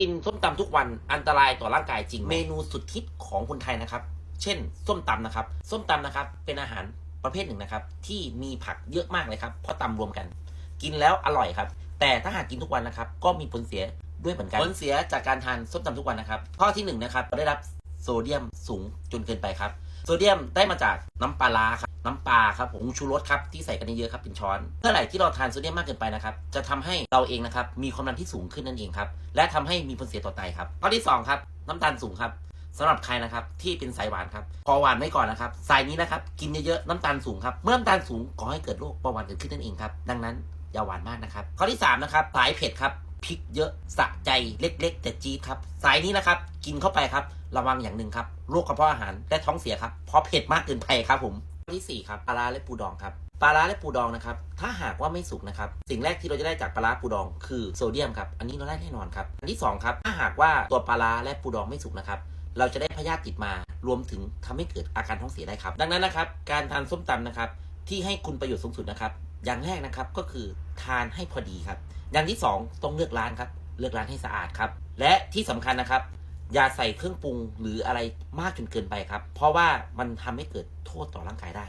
กินส้มตำทุกวันอันตรายต่อร่างกายจริง เมนูสุดฮิตของคนไทยนะครับ เช่น ส้มตำนะครับ ส้มตำนะครับ เป็นอาหารประเภทหนึ่งนะครับ ที่มีผักเยอะมากเลยครับเพราะตำรวมกัน กินแล้วอร่อยครับ แต่ถ้าหากกินทุกวันนะครับ ก็มีผลเสียด้วยเหมือนกันผลเสียจากการทานส้มตำทุกวันนะครับ ข้อที่หนึ่งนะครับเราได้รับโซเดียมสูงจนเกินไปครับ โซเดียมได้มาจากน้ำปลาร้าครับ น้ำปลาครับผงชูรสครับที่ใส่กันเยอะครับเป็นช้อนเมื่อไหร่ที่เราทานโซเดียมมากเกินไปนะครับจะทำให้เราเองนะครับมีความดันที่สูงขึ้นนั่นเองครับและทำให้มีผลเสียต่อไตครับข้อที่สองครับน้ำตาลสูงครับสำหรับใครนะครับที่เป็นสายหวานครับขอหวานไว้ก่อนนะครับสายนี้นะครับกินเยอะๆน้ำตาลสูงครับเมื่อน้ำตาลสูงก่อให้เกิดโรคเบาหวานเกิดขึ้นนั่นเองครับดังนั้นอย่าหวานมากนะครับข้อที่สามนะครับสายเผ็ดครับพริกเยอะสะใจเล็ก ๆ แต่จี๊ดครับสายนี้นะครับกินเข้าไปครับระวังอย่างหนึ่งครับโรคกระเพาะอาหารและท้องเสียครับเพราะเผ็ดมากเกินไปครับผม ที่สี่ครับปลาร้าและปูดองครับปลาร้าและปูดองนะครับ ถ้าหากว่าไม่สุกนะครับ สิ่งแรกที่เราจะได้จากปลาร้าปูดองคือโซเดียมครับ อันนี้เราได้แน่นอนครับ อันที่สองครับ ถ้าหากว่าตัวปลาร้าและปูดองไม่สุกนะครับ เราจะได้พยาธิติดมา รวมถึงทำให้เกิดอาการท้องเสียได้ครับ ดังนั้นนะครับ การทานส้มตำนะครับ ที่ให้คุณประโยชน์สูงสุดนะครับ อย่างแรกนะครับ ก็คือทานให้พอดีครับ อย่างที่สองต้องเลือกร้านครับ เลือกร้านให้สะอาดครับ และที่สำคัญนะครับ อย่าใส่เครื่องปรุงหรืออะไรมากจนเกินไปครับ เพราะว่ามันทำให้เกิดโทษต่อร่างกายได้